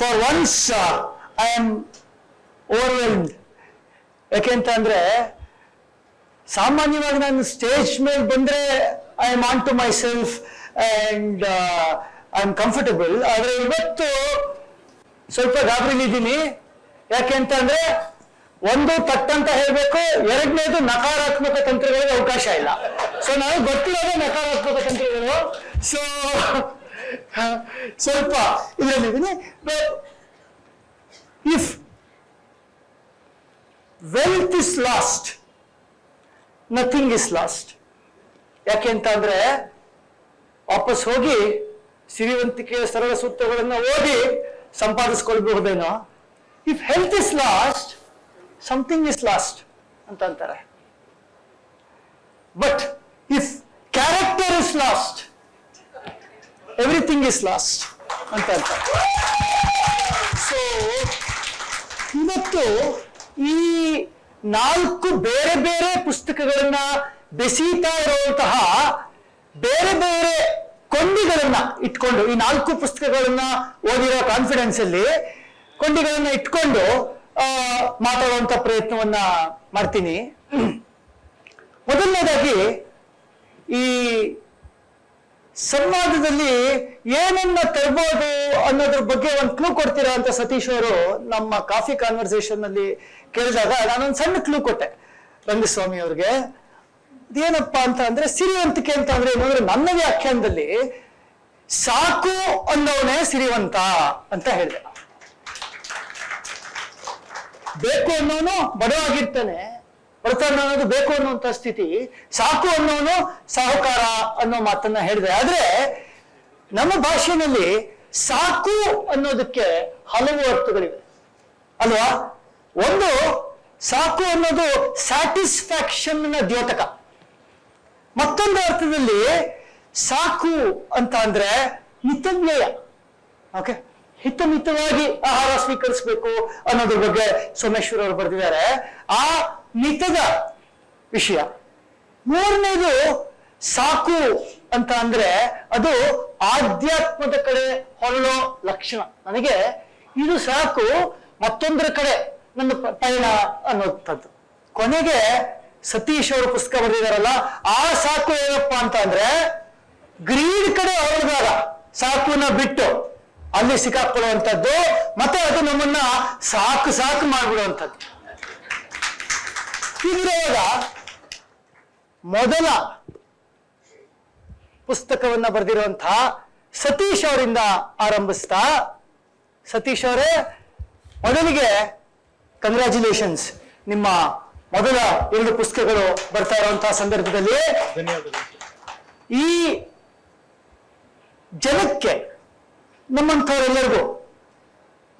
For once I am overwhelmed ಯಾಕೆಂತ ಅಂದ್ರೆ, ಸಾಮಾನ್ಯವಾಗಿ ನಾನು ಸ್ಟೇಜ್ ಮೇಲೆ ಬಂದ್ರೆ I am on to myself and I am comfortable ಆದ್ರೆ ಇವತ್ತು ಸ್ವಲ್ಪ ಗಾಬರಿಲಿದ್ದೀನಿ. ಯಾಕೆ ಅಂತ ಅಂದ್ರೆ, ಒಂದು ತಟ್ಟಂತ ಹೇಳಬೇಕು, ಎರಡನೇದು ನಕಾರಾತ್ಮಕ ತಂತ್ರಗಳಿಗೆ ಅವಕಾಶ ಇಲ್ಲ. ಸೊ ನಾವು ಗೊತ್ತಿರೋದೇ ನಕಾರಾತ್ಮಕ ತಂತ್ರಗಳು. ಸೊ ಸ್ವಲ್ಪ ಇದರಲ್ಲಿದ್ದೀನಿ if wealth is lost nothing is lost ಯಾಕೆ ಅಂತ ಅಂದ್ರೆ ವಾಪಸ್ ಹೋಗಿ ಸಿರಿವಂತಿಕೆಯ ಸರಳ ಸೂತ್ರಗಳನ್ನು ಓದಿ ಸಂಪಾದಿಸ್ಕೊಳ್ಬಹುದೇನೋ. If health is lost something is lost ಅಂತ ಅಂತಾರೆ. But if character is lost everything is lost ಅಂತ ಹೇಳ್ತಾರೆ ಸೊ ಇವತ್ತು ಈ ನಾಲ್ಕು ಬೇರೆ ಬೇರೆ ಪುಸ್ತಕಗಳನ್ನ ಬೆಸೀತಾ ಇರುವಂತಹ ಬೇರೆ ಬೇರೆ ಕೊಂಡಿಗಳನ್ನ ಇಟ್ಕೊಂಡು, ಈ ನಾಲ್ಕು ಪುಸ್ತಕಗಳನ್ನ ಓದಿರೋ ಕಾನ್ಫಿಡೆನ್ಸ್ ಅಲ್ಲಿ ಕೊಂಡಿಗಳನ್ನ ಇಟ್ಕೊಂಡು ಮಾತಾಡುವಂತ ಪ್ರಯತ್ನವನ್ನ ಮಾಡ್ತೀನಿ. ಮೊದಲನೇದಾಗಿ ಈ ಸಂವಾದದಲ್ಲಿ ಏನನ್ನ ತರ್ಬೋದು ಅನ್ನೋದ್ರ ಬಗ್ಗೆ ಒಂದು ಕ್ಲೂ ಕೊಡ್ತೀರಾ ಅಂತ ಸತೀಶ್ ಅವರು ನಮ್ಮ ಕಾಫಿ ಕಾನ್ವರ್ಸೇಷನ್ ಅಲ್ಲಿ ಕೇಳಿದಾಗ ನಾನೊಂದು ಸಣ್ಣ ಕ್ಲೂ ಕೊಟ್ಟೆ ರಂಗಸ್ವಾಮಿ ಅವ್ರಿಗೆ. ಇದೇನಪ್ಪ ಅಂತ ಅಂದ್ರೆ ಸಿರಿವಂತಿಕೆ ಅಂತ ಅಂದ್ರೆ ಏನಂದ್ರೆ ನನ್ನ ವ್ಯಾಖ್ಯಾನದಲ್ಲಿ ಸಾಕು ಅನ್ನೋನೇ ಸಿರಿವಂತ ಅಂತ ಹೇಳಿದೆ. ಬೇಕು ಅನ್ನೋನು ಬಡವಾಗಿರ್ತಾನೆ. ಬಡತನ ಅನ್ನೋದು ಬೇಕು ಅನ್ನುವಂತ ಸ್ಥಿತಿ, ಸಾಕು ಅನ್ನೋನು ಸಾಹುಕಾರ ಅನ್ನೋ ಮಾತನ್ನ ಹೇಳಿದೆ. ಆದ್ರೆ ನಮ್ಮ ಭಾಷೆಯಲ್ಲಿ ಸಾಕು ಅನ್ನೋದಕ್ಕೆ ಹಲವು ಅರ್ಥಗಳಿವೆ. ಅಲ್ವಾ? ಒಂದು, ಸಾಕು ಅನ್ನೋದು ಸ್ಯಾಟಿಸ್ಫ್ಯಾಕ್ಷನ್ ದ್ಯೋತಕ. ಮತ್ತೊಂದು ಅರ್ಥದಲ್ಲಿ ಸಾಕು ಅಂತ ಅಂದ್ರೆ ಮಿತವ್ಯಯ ಓಕೆ? ಹಿತಮಿತವಾಗಿ ಆಹಾರ ಸ್ವೀಕರಿಸಬೇಕು ಅನ್ನೋದ್ರ ಬಗ್ಗೆ ಸೋಮೇಶ್ವರ್ ಅವರು ಬರೆದಿದ್ದಾರೆ. ಆ ಮಿತದ ವಿಷಯ. ಮೂರನೇದು ಸಾಕು ಅಂತ ಅಂದ್ರೆ ಅದು ಆಧ್ಯಾತ್ಮದ ಕಡೆ ಹೊರಳೋ ಲಕ್ಷಣ. ನನಗೆ ಇದು ಸಾಕು ಮತ್ತೊಂದರ ಕಡೆ ನನ್ನ ಪಯಣ ಅನ್ನೋಂಥದ್ದು ಕೊನೆಗೆ ಸತೀಶ್ ಅವರು ಪುಸ್ತಕ ಬರೆದಿದಾರಲ್ಲ ಆ ಸಾಕು ಏನಪ್ಪ ಅಂತ ಅಂದ್ರೆ ಗ್ರೀಡ್ ಕಡೆ ಹೊರದಾಗ ಸಾಕುನ ಬಿಟ್ಟು ಅಲ್ಲಿ ಸಿಕ್ಕಾಕೊಳ್ಳುವಂಥದ್ದು, ಮತ್ತೆ ಅದು ನಮ್ಮನ್ನ ಸಾಕು ಸಾಕು ಮಾಡ್ಬಿಡುವಂಥದ್ದು. ಹೀಗಿರುವಾಗ ಮೊದಲ ಪುಸ್ತಕವನ್ನ ಬರೆದಿರುವಂತಹ ಸತೀಶ್ ಅವರಿಂದ ಆರಂಭಿಸ್ತಾ, ಸತೀಶ್ ಅವರೇ, ಮೊದಲಿಗೆ ಕಂಗ್ರ್ಯಾಚುಲೇಷನ್ಸ್ ನಿಮ್ಮ ಮೊದಲ ಎರಡು ಪುಸ್ತಕಗಳು ಬರ್ತಾ ಇರುವಂತಹ ಸಂದರ್ಭದಲ್ಲಿ ಈ ಜನಕ್ಕೆ, ನಮ್ಮಂಥವರೆಲ್ಲರಿಗೂ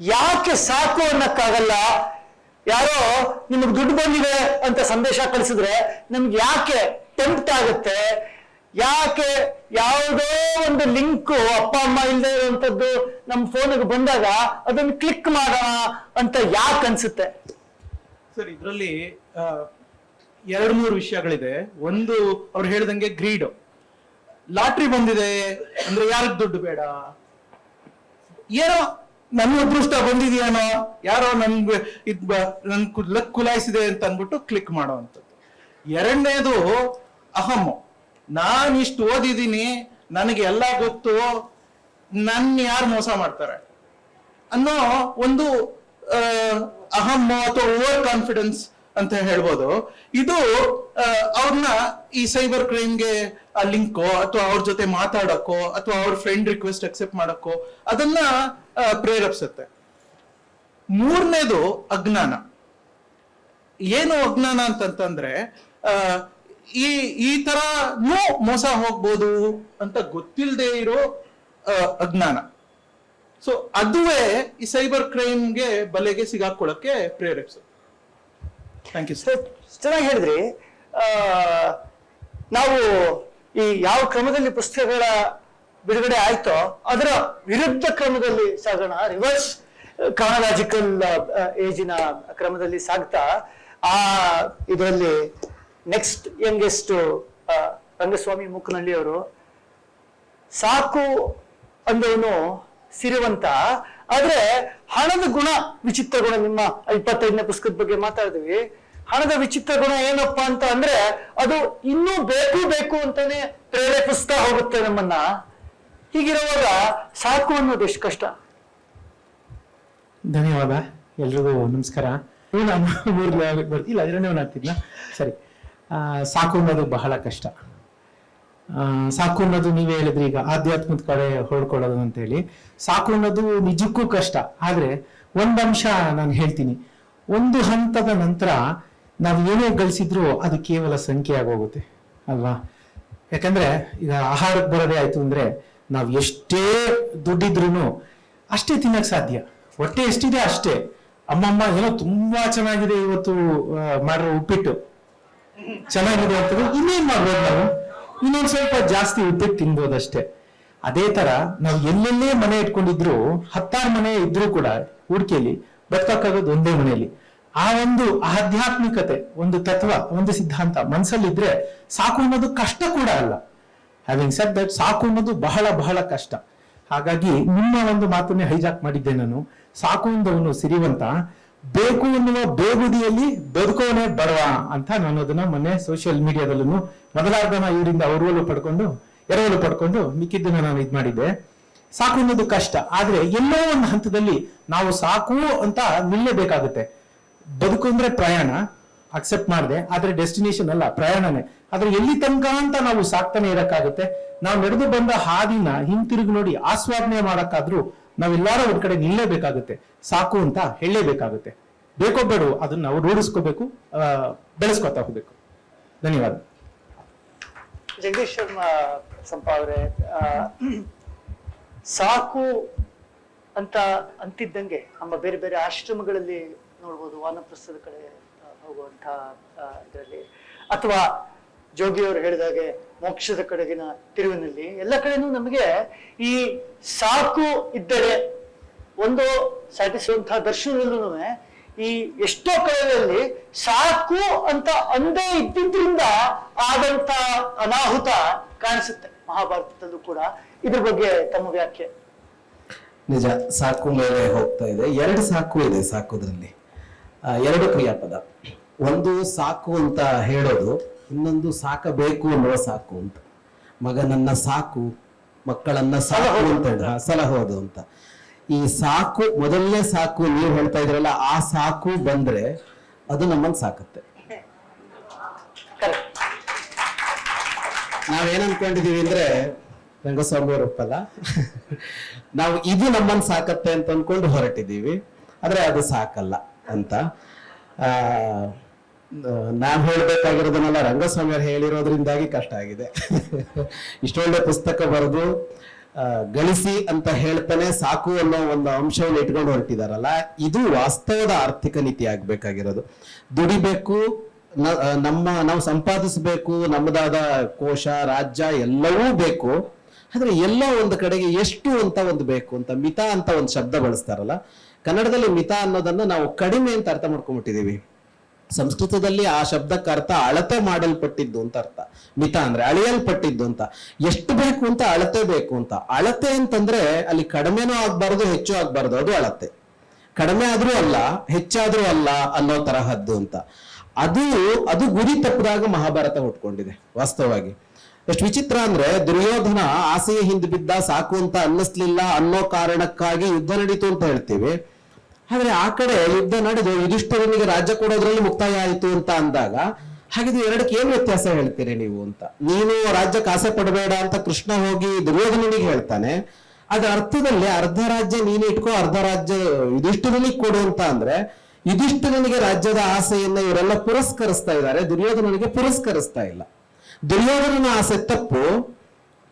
ಯಾಕೆ ಸಾಕು ಅನ್ನಕ್ಕಾಗಲ್ಲ ಯಾರೋ ನಿಮಗೆ ದುಡ್ಡು ಬಂದಿದೆ ಅಂತ ಸಂದೇಶ ಕಳಿಸಿದ್ರೆ ನಮ್ಗೆ ಯಾಕೆ ಟೆಂಪ್ಟ್ ಆಗುತ್ತೆ? ಯಾಕೆ ಯಾವುದೋ ಒಂದು ಲಿಂಕ್ ಅಪ್ಪ, ಅಮ್ಮ ಇಲ್ಲದೆ ಇರುವಂತದ್ದು ನಮ್ಮ ಫೋನಿಗೆ ಬಂದಾಗ ಅದನ್ನು ಕ್ಲಿಕ್ ಮಾಡೋಣ ಅಂತ ಯಾಕೆ ಅನ್ಸುತ್ತೆ? ಸರ್, ಇದರಲ್ಲಿ ಎರಡು ಮೂರು ವಿಷಯಗಳಿದೆ. ಒಂದು, ಅವ್ರು ಹೇಳ್ದಂಗೆ ಗ್ರೀಡ್ ಲಾಟ್ರಿ ಬಂದಿದೆ ಅಂದ್ರೆ ಯಾರಿಗ್ ದುಡ್ಡು ಬೇಡ? ಏನೋ ನನ್ನ ಅದೃಷ್ಟ ಬಂದಿದೆಯೇನೋ? ಯಾರೋ ನನ್ಗೆ ಇದ್ ನನ್ ಲಕ್ ಕುಲಾಯಿಸಿದೆ ಅಂತ ಅಂದ್ಬಿಟ್ಟು ಕ್ಲಿಕ್ ಮಾಡುವಂಥದ್ದು. ಎರಡನೇದು ಅಹಮ್ಮು ನಾನು ಇಷ್ಟು ಓದಿದ್ದೀನಿ, ನನಗೆ ಎಲ್ಲ ಗೊತ್ತು ನನ್ನ ಯಾರು ಮೋಸ ಮಾಡ್ತಾರೆ? ಅನ್ನೋ ಒಂದು ಅಹಮ್ಮ ಅಥವಾ ಓವರ್ ಕಾನ್ಫಿಡೆನ್ಸ್ ಅಂತ ಹೇಳ್ಬೋದು. ಇದು ಅವ್ರನ್ನ ಈ ಸೈಬರ್ ಕ್ರೈಮ್ಗೆ ಲಿಂಕೋ ಅಥವಾ ಅವ್ರ ಜೊತೆ ಮಾತಾಡಕ್ಕೋ ಅಥವಾ ಅವ್ರ ಫ್ರೆಂಡ್ ರಿಕ್ವೆಸ್ಟ್ ಅಕ್ಸೆಪ್ಟ್ ಮಾಡಕ್ಕೋ ಅದನ್ನ ಪ್ರೇರೇಪಿಸುತ್ತೆ. ಮೂರನೇದು ಅಜ್ಞಾನ. ಏನು ಅಜ್ಞಾನ ಅಂತಂತಂದ್ರೆ ಈ ಈ ತರನೂ ಮೋಸ ಹೋಗ್ಬೋದು ಅಂತ ಗೊತ್ತಿಲ್ಲದೆ ಇರೋ ಅಜ್ಞಾನ. ಸೊ ಅದುವೇ ಈ ಸೈಬರ್ ಕ್ರೈಮ್ಗೆ ಬಲೆಗೆ ಸಿಗಾಕೊಳ್ಳಕ್ಕೆ ಪ್ರೇರೇಪಿಸುತ್ತೆ. ಥ್ಯಾಂಕ್ ಯು ಸರ್ ಚೆನ್ನಾಗಿ ಹೇಳಿದ್ರಿ. ನಾವು ಈ ಯಾವ ಕ್ರಮದಲ್ಲಿ ಪುಸ್ತಕಗಳ ಬಿಡುಗಡೆ ಆಯ್ತೋ, ಅದರ ವಿರುದ್ಧ ಕ್ರಮದಲ್ಲಿ ಸಾಗೋಣ. ರಿವರ್ಸ್ ಕ್ರಾನಲಾಜಿಕಲ್ ಏಜಿನ ಕ್ರಮದಲ್ಲಿ ಸಾಗ್ತಾ, ಆ, ಇದರಲ್ಲಿ ನೆಕ್ಸ್ಟ್ ಯಂಗೆಸ್ಟ್ ರಂಗಸ್ವಾಮಿ ಮುಖನಳ್ಳಿ ಅವರು ಸಾಕು ಅಂದವನು ಸಿರಿವಂತ. ಆದ್ರೆ ಹಣದ ಗುಣ, ವಿಚಿತ್ರ ಗುಣ, ನಿಮ್ಮ ಇಪ್ಪತ್ತೈದನೇ ಪುಸ್ತಕದ ಬಗ್ಗೆ ಮಾತಾಡಿದ್ವಿ. ಹಣದ ವಿಚಿತ್ರ ಗುಣ ಏನಪ್ಪಾ ಅಂತ ಅಂದ್ರೆ ಅದು ಇನ್ನೂ ಬೇಕು ಬೇಕು ಅಂತಾನೆ ಪ್ರೇರೇಪಿಸ್ತಾ ಹೋಗುತ್ತೆ ನಮ್ಮನ್ನ. ಹೀಗಿರುವಾಗ ಸಾಕು ಅನ್ನೋದು ಎಷ್ಟು ಕಷ್ಟ. ಧನ್ಯವಾದ. ಎಲ್ರಿಗೂ ನಮಸ್ಕಾರ. ನಾನು ಬರ್ತಿಲ್ಲ ಎರಡನೇ ಸರಿ. ಸಾಕು ಅನ್ನೋದು ಬಹಳ ಕಷ್ಟ. ಸಾಕು ಅನ್ನೋದು ನೀವೇ ಹೇಳಿದ್ರಿ ಈಗ ಆಧ್ಯಾತ್ಮದ ಕಡೆ ಹೊಡ್ಕೊಳ್ಳೋದು ಅಂತ ಹೇಳಿ ಸಾಕು ಅನ್ನೋದು ನಿಜಕ್ಕೂ ಕಷ್ಟ. ಆದ್ರೆ ಒಂದಂಶ ನಾನು ಹೇಳ್ತೀನಿ. ಒಂದು ಹಂತದ ನಂತರ ನಾವು ಏನೇ ಗಳಿಸಿದ್ರು ಅದು ಕೇವಲ ಸಂಖ್ಯೆ ಆಗೋಗುತ್ತೆ. ಅಲ್ವಾ? ಯಾಕಂದ್ರೆ ಈಗ ಆಹಾರಕ್ಕೆ ಬರೋದೇ ಆಯ್ತು ಅಂದ್ರೆ ನಾವು ಎಷ್ಟೇ ದುಡ್ಡಿದ್ರು ಅಷ್ಟೇ ತಿನ್ನಕ್ ಸಾಧ್ಯ. ಹೊಟ್ಟೆ ಎಷ್ಟಿದೆ ಅಷ್ಟೇ. ಅಮ್ಮಮ್ಮ ಏನೋ ತುಂಬಾ ಚೆನ್ನಾಗಿದೆ ಇವತ್ತು ಮಾಡಿರೋ ಉಪ್ಪಿಟ್ಟು. ಚೆನ್ನಾಗಿದೆ ಅಂತಂದ್ರೆ ಇನ್ನೇನ್ ಮಾಡ್ಬೋದು ನಾವು? ಇನ್ನೊಂದ್ ಸ್ವಲ್ಪ ಜಾಸ್ತಿ ಉಪ್ಪಿಟ್ಟು ತಿನ್ಬೋದಷ್ಟೇ. ಅದೇ ತರ ನಾವು ಎಲ್ಲೆಲ್ಲೇ ಮನೆ ಇಟ್ಕೊಂಡಿದ್ರು, ಹತ್ತಾರು ಮನೆ ಇದ್ರೂ ಕೂಡ ಹುಡ್ಕೆಲಿ ಬದುಕಕ್ಕಾಗೋದು ಒಂದೇ ಮನೆಯಲ್ಲಿ ಆ ಒಂದು ಆಧ್ಯಾತ್ಮಿಕತೆ, ಒಂದು ತತ್ವ, ಒಂದು ಸಿದ್ಧಾಂತ ಮನಸ್ಸಲ್ಲಿದ್ರೆ ಸಾಕು ಅನ್ನೋದು ಕಷ್ಟ ಕೂಡ ಅಲ್ಲ. ಹ್ಯಾವಿಂಗ್ ಸೆಟ್ ದಟ್ ಸಾಕು ಅನ್ನೋದು ಬಹಳ ಬಹಳ ಕಷ್ಟ. ಹಾಗಾಗಿ ನಿಮ್ಮ ಒಂದು ಮಾತನ್ನೇ ಹೈಜಾಕ್ ಮಾಡಿದ್ದೆ ನಾನು. ಸಾಕು ಅಂದವನು ಸಿರಿವಂತ. ಬೇಕು ಅನ್ನುವ ಬೇಗುದಿಯಲ್ಲಿ ಬದುಕೋನೆ ಬಡವ ಅಂತ ನಾನು ಅದನ್ನ ಮೊನ್ನೆ ಸೋಷಿಯಲ್ ಮೀಡಿಯಾದಲ್ಲೂ ಮೊದಲಾರ್ಧನ ಇವರಿಂದ ಅವರುವಲು ಪಡ್ಕೊಂಡು, ಎರವಲು ಪಡ್ಕೊಂಡು ಮಿಕ್ಕಿದ್ದನ್ನ ನಾನು ಇದು ಮಾಡಿದ್ದೆ. ಸಾಕು ಅನ್ನೋದು ಕಷ್ಟ. ಆದ್ರೆ ಎಲ್ಲೋ ಒಂದು ಹಂತದಲ್ಲಿ ನಾವು ಸಾಕು ಅಂತ ನಿಲ್ಲಬೇಕಾಗುತ್ತೆ ಬದುಕು ಅಂದ್ರೆ ಪ್ರಯಾಣ. ಅಕ್ಸೆಪ್ಟ್ ಮಾಡಿದೆ, ಆದ್ರೆ ಡೆಸ್ಟಿನೇಷನ್ ಅಲ್ಲ, ಪ್ರಯಾಣನೇ. ಆದ್ರೆ ಎಲ್ಲಿ ತನಕ ಅಂತ ನಾವು ಸಾಕ್ತಾನೆ ಇರಕ್ಕಾಗುತ್ತೆ. ನಾವು ನಡೆದು ಬಂದ ಹಾದಿನ ಹಿಂತಿರುಗಿ ನೋಡಿ ಆಸ್ವಾದನೆ ಮಾಡಕ್ಕಾದ್ರೂ ನಾವೆಲ್ಲರೂ ಒಂದ್ ಕಡೆ ನಿಲ್ಲೇಬೇಕಾಗುತ್ತೆ. ಸಾಕು ಅಂತ ಹೇಳಲೇಬೇಕಾಗುತ್ತೆ. ಬೇಕೊಬ್ಬರು ಅದನ್ನ ನಾವು ರೂಢಿಸ್ಕೋಬೇಕು ಬೆಳೆಸ್ಕೊತಾ ಹೋಗ್ಬೇಕು. ಧನ್ಯವಾದ. ಜಗದೀಶ್ ಶರ್ಮಾ ಸಾಕು ಅಂತ ಅಂತಿದ್ದಂಗೆ, ನಮ್ಮ ಬೇರೆ ಬೇರೆ ಆಶ್ರಮಗಳಲ್ಲಿ ನೋಡ್ಬೋದು, ವಾನಪ್ರಸ್ಥದ ಕಡೆ. ಆ, ಹೋಗುವಂತ ಇದರಲ್ಲಿ. ಅಥವಾ ಜೋಗಿಯವರು ಹೇಳಿದಾಗೆ ಮೋಕ್ಷದ ಕಡೆಗಿನ ತಿರುವಿನಲ್ಲಿ ಎಲ್ಲ ಕಡೆನೂ ನಮಗೆ ಈ ಸಾಕು ಇದ್ದರೆ ಒಂದು ಸಾಟಿಸುವಂತಹ ದರ್ಶನದಲ್ಲೂ ಈ ಎಷ್ಟೋ ಕಡೆಗಳಲ್ಲಿ ಸಾಕು ಅಂತ ಅಂದೇ ಇದ್ದಿದ್ರಿಂದ ಆದಂತ ಅನಾಹುತ ಕಾಣಿಸುತ್ತೆ ಮಹಾಭಾರತದಲ್ಲೂ ಕೂಡ. ಇದ್ರ ಬಗ್ಗೆ ತಮ್ಮ ವ್ಯಾಖ್ಯೆ. ನಿಜ ಸಾಕು ಮೇಲೆ ಹೋಗ್ತಾ ಇದೆ. ಎರಡು ಸಾಕು ಇದೆ ಸಾಕುದ್ರಲ್ಲಿ. ಎರಡು ಕ್ರಿಯಾಪದ. ಒಂದು ಸಾಕು ಅಂತ ಹೇಳೋದು ಇನ್ನೊಂದು ಸಾಕಬೇಕು ಅನ್ನುವ ಸಾಕು ಅಂತ. ಮಗನನ್ನ ಸಾಕು ಮಕ್ಕಳನ್ನ ಸಾಕು ಅಂತ ಹೇಳಿ ಹಾ, ಸಲಹೋದು ಅಂತ. ಈ ಸಾಕು ಮೊದಲನೇ ಸಾಕು ನೀವು ಹೇಳ್ತಾ ಇದ್ರಲ್ಲ ಆ ಸಾಕು ಬಂದ್ರೆ ಅದು ನಮ್ಮನ್ನ ಸಾಕುತ್ತೆ. ನಾವೇನನ್ಕೊಂಡಿದೀವಿ ನಾವೇನ್ ಅನ್ಕೊಂಡಿದೀವಿ ಅಂದ್ರೆ ರಂಗಸ್ವಾಮಿ ಅವರು ಒಪ್ಪಲ್ಲ. ನಾವು ಇದು ನಮ್ಮನ್ನ ಸಾಕತ್ತೆ ಅಂತ ಅನ್ಕೊಂಡು ಹೊರಟಿದೀವಿ. ಆದ್ರೆ ಅದು ಸಾಕಲ್ಲ. ಅಂತ. ಆ ಹೇಳಬೇಕಾಗಿರೋದನ್ನೆಲ್ಲ ರಂಗಸ್ವಾಮಿ ಅವರು ಹೇಳಿರೋದ್ರಿಂದಾಗಿ ಕಷ್ಟ ಆಗಿದೆ. ಇಷ್ಟೊಳ್ಳೆ ಪುಸ್ತಕ ಬರೆದು ಗಳಿಸಿ ಅಂತ ಹೇಳ್ತಾನೆ ಸಾಕು ಅನ್ನೋ ಒಂದು ಅಂಶವನ್ನು ಇಟ್ಕೊಂಡು ಹೊರಟಿದಾರಲ್ಲ, ಇದು ವಾಸ್ತವದ ಆರ್ಥಿಕ ನೀತಿ ಆಗ್ಬೇಕಾಗಿರೋದು. ದುಡಿಬೇಕು ನಮ್ಮ, ನಾವು ಸಂಪಾದಿಸಬೇಕು, ನಮ್ಮದಾದ ಕೋಶ, ರಾಜ್ಯ ಎಲ್ಲವೂ ಬೇಕು. ಆದ್ರೆ ಎಲ್ಲೋ ಒಂದು ಕಡೆಗೆ ಎಷ್ಟು ಅಂತ ಒಂದು ಬೇಕು ಅಂತ ಮಿತ ಅಂತ ಒಂದು ಶಬ್ದ ಬಳಸ್ತಾರಲ್ಲ? ಕನ್ನಡದಲ್ಲಿ ಮಿತ ಅನ್ನೋದನ್ನ ನಾವು ಕಡಿಮೆ ಅಂತ ಅರ್ಥ ಮಾಡ್ಕೊಂಡ್ಬಿಟ್ಟಿದೀವಿ ಸಂಸ್ಕೃತದಲ್ಲಿ ಆ ಶಬ್ದಕ್ಕೆ ಅರ್ಥ ಅಳತೆ ಮಾಡಲ್ಪಟ್ಟಿದ್ದು ಅಂತ ಅರ್ಥ. ಮಿತ ಅಂದ್ರೆ ಅಳೆಯಲ್ಪಟ್ಟಿದ್ದು ಅಂತ. ಎಷ್ಟು ಬೇಕು ಅಂತ ಅಳತೆ ಬೇಕು ಅಂತ. ಅಳತೆ ಅಂತಂದ್ರೆ ಅಲ್ಲಿ ಕಡಿಮೆನೂ ಆಗ್ಬಾರ್ದು, ಹೆಚ್ಚು ಆಗ್ಬಾರ್ದು, ಅದು ಅಳತೆ. ಕಡಿಮೆ ಆದ್ರೂ ಅಲ್ಲ, ಹೆಚ್ಚಾದ್ರೂ ಅಲ್ಲ ಅನ್ನೋ ತರಹದ್ದು ಅಂತ. ಅದು ಅದು ಗುರಿ ತಪ್ಪಿದಾಗ ಮಹಾಭಾರತ ಹುಟ್ಕೊಂಡಿದೆ, ವಾಸ್ತವವಾಗಿ. ಎಷ್ಟು ವಿಚಿತ್ರ ಅಂದ್ರೆ ದುರ್ಯೋಧನ ಆಸೆಯ ಹಿಂದೆ ಬಿದ್ದ ಸಾಕು ಅಂತ ಅನ್ನಿಸ್ಲಿಲ್ಲ ಅನ್ನೋ ಕಾರಣಕ್ಕಾಗಿ ಯುದ್ಧ ನಡೀತು ಅಂತ ಹೇಳ್ತೀವಿ. ಆದ್ರೆ ಆ ಕಡೆ ಯುದ್ಧ ನಡೆದು ಯುಧಿಷ್ಠರನಿಗೆ ರಾಜ್ಯ ಕೊಡೋದ್ರಲ್ಲಿ ಮುಕ್ತಾಯ ಆಯಿತು ಅಂತ ಅಂದಾಗ, ಹಾಗಿದ್ರೆ ಎರಡಕ್ಕೆ ಏನ್ ವ್ಯತ್ಯಾಸ ಹೇಳ್ತೀರಿ ನೀವು ಅಂತ? ನೀನು ರಾಜ್ಯಕ್ಕೆ ಆಸೆ ಪಡಬೇಡ ಅಂತ ಕೃಷ್ಣ ಹೋಗಿ ದುರ್ಯೋಧನನಿಗೆ ಹೇಳ್ತಾನೆ. ಅದ್ರ ಅರ್ಥದಲ್ಲಿ ಅರ್ಧ ರಾಜ್ಯ ನೀನು ಇಟ್ಕೋ, ಅರ್ಧ ರಾಜ್ಯ ಯುಧಿಷ್ಠರನಿಗೆ ಕೊಡು ಅಂತ ಅಂದ್ರೆ, ಯುಧಿಷ್ಠರನಿಗೆ ರಾಜ್ಯದ ಆಸೆಯನ್ನ ಇವರೆಲ್ಲ ಪುರಸ್ಕರಿಸ್ತಾ ಇದ್ದಾರೆ, ದುರ್ಯೋಧನನಿಗೆ ಪುರಸ್ಕರಿಸ್ತಾ ಇಲ್ಲ. ದುರ್ಯೋಧನನ ಆಸೆ ತಪ್ಪು,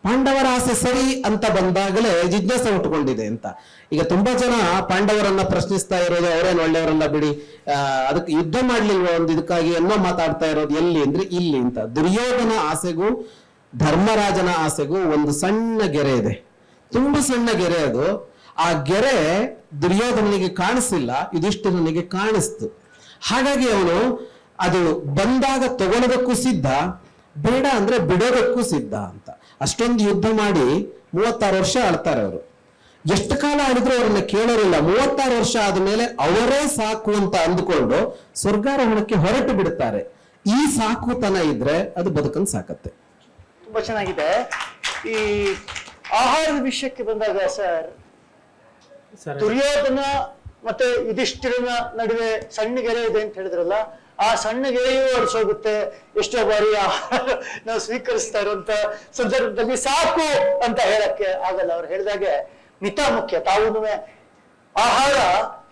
ಪಾಂಡವರ ಆಸೆ ಸರಿ ಅಂತ ಬಂದಾಗಲೇ ಜಿಜ್ಞಾಸೆ ಹುಟ್ಟುಕೊಂಡಿದೆ ಅಂತ. ಈಗ ತುಂಬಾ ಜನ ಪಾಂಡವರನ್ನ ಪ್ರಶ್ನಿಸ್ತಾ ಇರೋದು, ಅವರೇನು ಒಳ್ಳೆಯವರಲ್ಲ ಬಿಡಿ ಅದಕ್ಕೆ ಯುದ್ಧ ಮಾಡ್ಲಿಲ್ವ ಒಂದು ಇದಕ್ಕಾಗಿ ಅನ್ನೋ ಮಾತಾಡ್ತಾ ಇರೋದು ಎಲ್ಲಿ ಅಂದ್ರೆ ಇಲ್ಲಿ ಅಂತ. ದುರ್ಯೋಧನ ಆಸೆಗೂ, ಧರ್ಮರಾಜನ ಆಸೆಗೂ ಒಂದು ಸಣ್ಣ ಗೆರೆ ಇದೆ. ತುಂಬಾ ಸಣ್ಣ ಗೆರೆ ಅದು. ಆ ಗೆರೆ ದುರ್ಯೋಧನನಿಗೆ ಕಾಣಿಸಿಲ್ಲ ನನಗೆ ಕಾಣಿಸ್ತು. ಹಾಗಾಗಿ ಅವನು ಅದು ಬಂದಾಗ ತಗೊಳ್ಳೋದಕ್ಕೂ ಸಿದ್ಧ ಬೇಡ ಅಂದ್ರೆ ಬಿಡೋದಕ್ಕೂ ಸಿದ್ಧ ಅಂತ. ಅಷ್ಟೊಂದು ಯುದ್ಧ ಮಾಡಿ ಮೂವತ್ತಾರು ವರ್ಷ ಆಳ್ತಾರೆ ಅವರು. ಎಷ್ಟು ಕಾಲ ಆಡಿದ್ರು ಅವ್ರನ್ನ ಕೇಳೋರಿಲ್ಲ. ಮೂವತ್ತಾರು ವರ್ಷ ಆದ್ಮೇಲೆ ಅವರೇ ಸಾಕು ಅಂತ ಅಂದುಕೊಂಡು ಸ್ವರ್ಗಾರೋಹಣಕ್ಕೆ ಹೊರಟು ಬಿಡುತ್ತಾರೆ. ಈ ಸಾಕುತನ ಇದ್ರೆ ಅದು ಬದುಕನ್ ಸಾಕತ್ತೆ. ತುಂಬಾ ಚೆನ್ನಾಗಿದೆ. ಈ ಆಹಾರದ ವಿಷಯಕ್ಕೆ ಬಂದಾಗ ಸರ್ ಸರ್ ದುರ್ಯೋಧನ ಮತ್ತೆ ಯುಧಿಷ್ಠಿರನ ನಡುವೆ ಸಣ್ಣ ಗೆರೆ ಇದೆ ಅಂತ ಹೇಳಿದ್ರಲ್ಲ ಆ ಸಣ್ಣ ಗೆರೆಯೂ ಅಳಿಸೋಗುತ್ತೆ ಎಷ್ಟೋ ಬಾರಿ ನಾವು ಸ್ವೀಕರಿಸ್ತಾ ಇರುವಂತ ಸಂದರ್ಭದಲ್ಲಿ ಸಾಕು ಅಂತ ಹೇಳಕ್ಕೆ ಆಗಲ್ಲ. ಅವ್ರು ಹೇಳಿದಾಗೆ ಮಿತ ಮುಖ್ಯ. ತಾವು ಆಹಾರ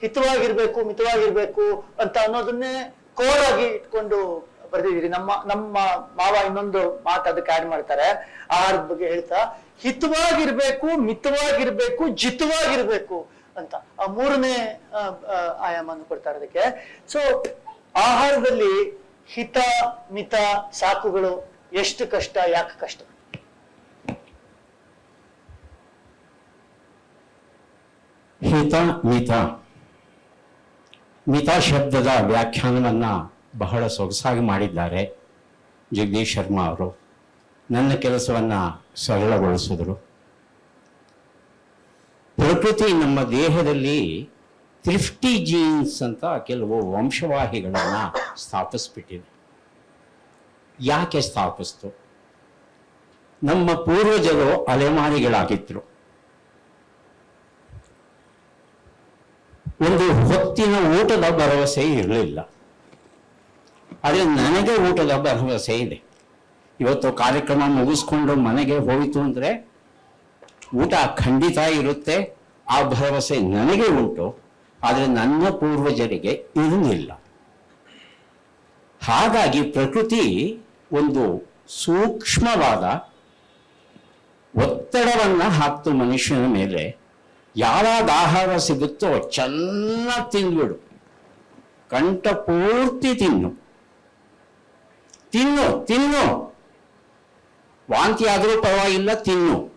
ಹಿತವಾಗಿರ್ಬೇಕು, ಮಿತವಾಗಿರ್ಬೇಕು ಅಂತ ಅನ್ನೋದನ್ನೇ ಕೋರ್ ಆಗಿ ಇಟ್ಕೊಂಡು ಬರ್ದಿದ್ದೀರಿ. ನಮ್ಮ ನಮ್ಮ ಮಾವ ಇನ್ನೊಂದು ಮಾತು ಅದಕ್ಕೆ ಆಡ್ ಮಾಡ್ತಾರೆ. ಆಹಾರದ ಬಗ್ಗೆ ಹೇಳ್ತಾ, ಹಿತವಾಗಿರ್ಬೇಕು, ಮಿತವಾಗಿರ್ಬೇಕು, ಜಿತವಾಗಿರ್ಬೇಕು ಅಂತ ಆ ಮೂರನೇ ಆಯಾಮ ಕೊಡ್ತಾರೆ ಅದಕ್ಕೆ. ಸೊ ಆಹಾರದಲ್ಲಿ ಹಿತ, ಮಿತ ಸಾಕುಗಳು ಎಷ್ಟು ಕಷ್ಟ, ಯಾಕೆ ಕಷ್ಟ? ಹಿತ, ಮಿತ. ಮಿತ ಶಬ್ದದ ವ್ಯಾಖ್ಯಾನವನ್ನ ಬಹಳ ಸೊಗಸಾಗಿ ಮಾಡಿದ್ದಾರೆ ಜಗದೀಶ್ ಶರ್ಮಾ ಅವರು. ನನ್ನ ಕೆಲಸವನ್ನ ಸರಳಗೊಳಿಸಿದ್ರು. ಪ್ರಕೃತಿ ನಮ್ಮ ದೇಹದಲ್ಲಿ ತ್ರಿಫ್ಟಿ ಜೀನ್ಸ್ ಅಂತ ಕೆಲವು ವಂಶವಾಹಿಗಳನ್ನ ಸ್ಥಾಪಿಸ್ಬಿಟ್ಟಿದೆ. ಯಾಕೆ ಸ್ಥಾಪಿಸ್ತು? ನಮ್ಮ ಪೂರ್ವಜರು ಅಲೆಮಾರಿಗಳಾಗಿದ್ರು. ಒಂದು ಹೊತ್ತಿನ ಊಟದ ಭರವಸೆ ಇರಲಿಲ್ಲ. ಆದರೆ ನನಗೆ ಊಟದ ಭರವಸೆ ಇದೆ. ಇವತ್ತು ಕಾರ್ಯಕ್ರಮ ಮುಗಿಸ್ಕೊಂಡು ಮನೆಗೆ ಹೋಯಿತು ಅಂದ್ರೆ ಊಟ ಖಂಡಿತ ಇರುತ್ತೆ. ಆ ಭರವಸೆ ನನಗೆ ಉಂಟು. ಆದರೆ ನನ್ನ ಪೂರ್ವಜರಿಗೆ ಇರಲಿಲ್ಲ. ಹಾಗಾಗಿ ಪ್ರಕೃತಿ ಒಂದು ಸೂಕ್ಷ್ಮವಾದ ಒತ್ತಡವನ್ನು ಹಾಕ್ತು ಮನುಷ್ಯನ ಮೇಲೆ. ಯಾವಾಗ ಆಹಾರ ಸಿಗುತ್ತೋ ಚೆನ್ನಾಗಿ ತಿಂದ್ಬಿಡು. ಕಂಠ ಪೂರ್ತಿ ತಿನ್ನು. ತಿನ್ನು ತಿನ್ನು. ವಾಂತಿ ಆದರೂ ಪರವಾಗಿಲ್ಲ, ತಿನ್ನು.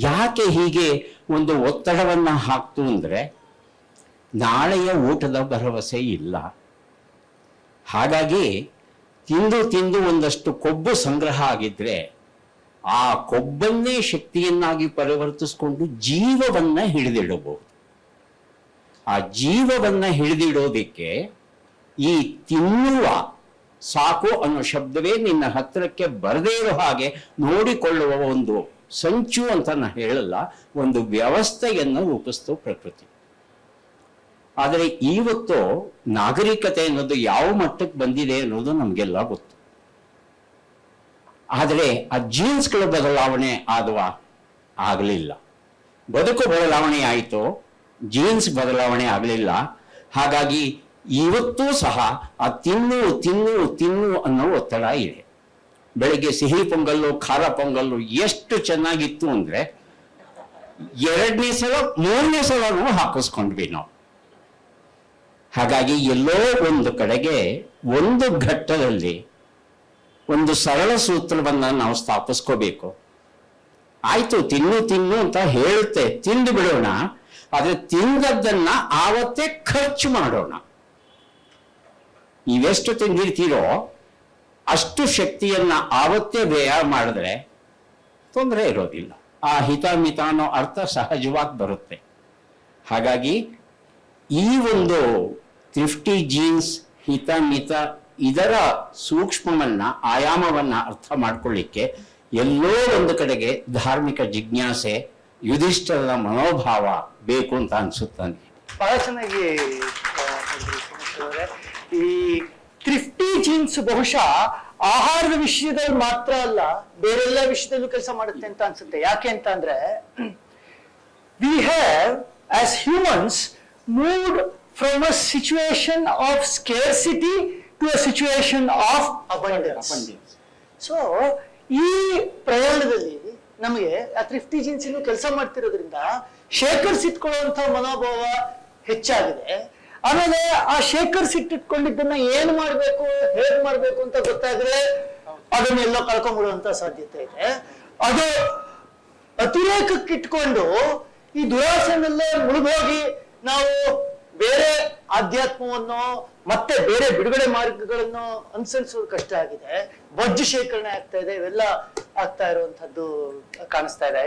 ಯಾಕೆ ಹೀಗೆ ಒಂದು ಒತ್ತಡವನ್ನು ಹಾಕ್ತು ಅಂದ್ರೆ ನಾಳೆಯ ಊಟದ ಭರವಸೆ ಇಲ್ಲ. ಹಾಗಾಗಿ ತಿಂದು ತಿಂದು ಒಂದಷ್ಟು ಕೊಬ್ಬು ಸಂಗ್ರಹ ಆಗಿದ್ರೆ ಆ ಕೊಬ್ಬನ್ನೇ ಶಕ್ತಿಯನ್ನಾಗಿ ಪರಿವರ್ತಿಸ್ಕೊಂಡು ಜೀವವನ್ನ ಹಿಡಿದಿಡಬಹುದು. ಆ ಜೀವವನ್ನ ಹಿಡಿದಿಡೋದಿಕ್ಕೆ ಈ ತಿನ್ನುವ ಸಾಕು ಅನ್ನೋ ಶಬ್ದವೇ ನಿನ್ನ ಹತ್ತಿರಕ್ಕೆ ಬರದೇ ಇರೋ ಹಾಗೆ ನೋಡಿಕೊಳ್ಳುವ ಒಂದು ಸಂಚು ಅಂತ ನಾನು ಹೇಳಲ್ಲ, ಒಂದು ವ್ಯವಸ್ಥೆಯನ್ನು ರೂಪಿಸ್ತು ಪ್ರಕೃತಿ. ಆದರೆ ಇವತ್ತು ನಾಗರಿಕತೆ ಅನ್ನೋದು ಯಾವ ಮಟ್ಟಕ್ಕೆ ಬಂದಿದೆ ಅನ್ನೋದು ನಮಗೆಲ್ಲ ಗೊತ್ತು. ಆದರೆ ಆ ಜೀನ್ಸ್ಗಳ ಬದಲಾವಣೆ ಆದವಾ? ಆಗಲಿಲ್ಲ. ಬದುಕು ಬದಲಾವಣೆ ಆಯಿತು? ಜೀನ್ಸ್ ಬದಲಾವಣೆ ಆಗಲಿಲ್ಲ. ಹಾಗಾಗಿ ಇವತ್ತೂ ಸಹ ಆ ತಿನ್ನು ತಿನ್ನು ತಿನ್ನು ಅನ್ನೋ ಒತ್ತಡ ಇದೆ. ಬೆಳಿಗ್ಗೆ ಸಿಹಿ ಪೊಂಗಲ್ಲು, ಖಾರ ಪೊಂಗಲ್ಲು ಎಷ್ಟು ಚೆನ್ನಾಗಿತ್ತು ಅಂದ್ರೆ ಎರಡನೇ ಸಲ, ಮೂರನೇ ಸಲನೂ ಹಾಕಿಸ್ಕೊಂಡ್ವಿ ನಾವು. ಹಾಗಾಗಿ ಎಲ್ಲೋ ಒಂದು ಕಡೆಗೆ ಒಂದು ಘಟ್ಟದಲ್ಲಿ ಒಂದು ಸರಳ ಸೂತ್ರವನ್ನ ನಾವು ಸ್ಥಾಪಿಸ್ಕೋಬೇಕು. ಆಯ್ತು, ತಿನ್ನು ತಿನ್ನು ಅಂತ ಹೇಳುತ್ತೆ, ತಿಂದು ಬಿಡೋಣ, ಆದ್ರೆ ತಿಂದದ್ದನ್ನ ಆವತ್ತೇ ಖರ್ಚು ಮಾಡೋಣ. ನೀವೆಷ್ಟು ತಿಂದಿರ್ತೀರೋ ಅಷ್ಟು ಶಕ್ತಿಯನ್ನ ಆವತ್ತೇ ವ್ಯಯ ಮಾಡಿದ್ರೆ ತೊಂದರೆ ಇರೋದಿಲ್ಲ. ಆ ಹಿತ ಮಿತ ಅನ್ನೋ ಅರ್ಥ ಸಹಜವಾಗಿ ಬರುತ್ತೆ. ಹಾಗಾಗಿ ಈ ಒಂದು ತ್ರಿಫ್ಟಿ ಜೀನ್ಸ್ ಹಿತ ಮಿತ ಇದರ ಸೂಕ್ಷ್ಮವನ್ನ, ಆಯಾಮವನ್ನ ಅರ್ಥ ಮಾಡ್ಕೊಳ್ಳಿಕ್ಕೆ ಎಲ್ಲೋ ಒಂದು ಕಡೆಗೆ ಧಾರ್ಮಿಕ ಜಿಜ್ಞಾಸೆ ಯುಧಿಷ್ಠರದ ಮನೋಭಾವ ಬೇಕು ಅಂತ ಅನಿಸುತ್ತಾನೆ ಬಹಳ ಚೆನ್ನಾಗಿ ಈ ತ್ರಿಫ್ಟಿ ಜೀನ್ಸ್ ಬಹುಶಃ ಆಹಾರದ ವಿಷಯದಲ್ಲಿ ಮಾತ್ರ ಅಲ್ಲ ಬೇರೆಲ್ಲ ವಿಷಯದಲ್ಲೂ ಕೆಲಸ ಮಾಡುತ್ತೆ ಅಂತ ಅನ್ಸುತ್ತೆ. ಯಾಕೆ ಅಂತ ಅಂದ್ರೆ we have as humans moved from a situation of scarcity to a situation of abundance. So ಈ ಪ್ರಯಾಣದಲ್ಲಿ ನಮಗೆ ಆ ತ್ರಿಫ್ಟಿ ಜೀನ್ಸ್ ಕೆಲಸ ಮಾಡ್ತಿರೋದ್ರಿಂದ ಶೇಖರಿಸಿಟ್ಕೊಳ್ಳುವಂತ ಮನೋಭಾವ ಹೆಚ್ಚಾಗಿದೆ. ಆಮೇಲೆ ಆ ಶೇಖರಿಸಿಟ್ಟಿಟ್ಕೊಂಡಿದ್ದನ್ನ ಏನ್ ಮಾಡ್ಬೇಕು, ಹೇಗ್ ಮಾಡ್ಬೇಕು ಅಂತ ಗೊತ್ತಾದ್ರೆ ಅದನ್ನೆಲ್ಲ ಕಳ್ಕೊಂಡ್ಬಿಡುವಂತ ಸಾಧ್ಯತೆ ಇದೆ. ಅದು ಅತಿರೇಕಕ್ಕೆ ಇಟ್ಕೊಂಡು ಈ ದುರಾಸೆನಲ್ಲೇ ಮುಳುಗೋಗಿ ನಾವು ಬೇರೆ ಆಧ್ಯಾತ್ಮವನ್ನು ಮತ್ತೆ ಬೇರೆ ಬಿಡುಗಡೆ ಮಾರ್ಗಗಳನ್ನು ಅನುಸರಿಸೋದು ಕಷ್ಟ ಆಗಿದೆ. ಬೊಜ್ಜು ಶೇಖರಣೆ ಆಗ್ತಾ ಇದೆ, ಇವೆಲ್ಲ ಆಗ್ತಾ ಇರುವಂತದ್ದು ಕಾಣಿಸ್ತಾ ಇದೆ.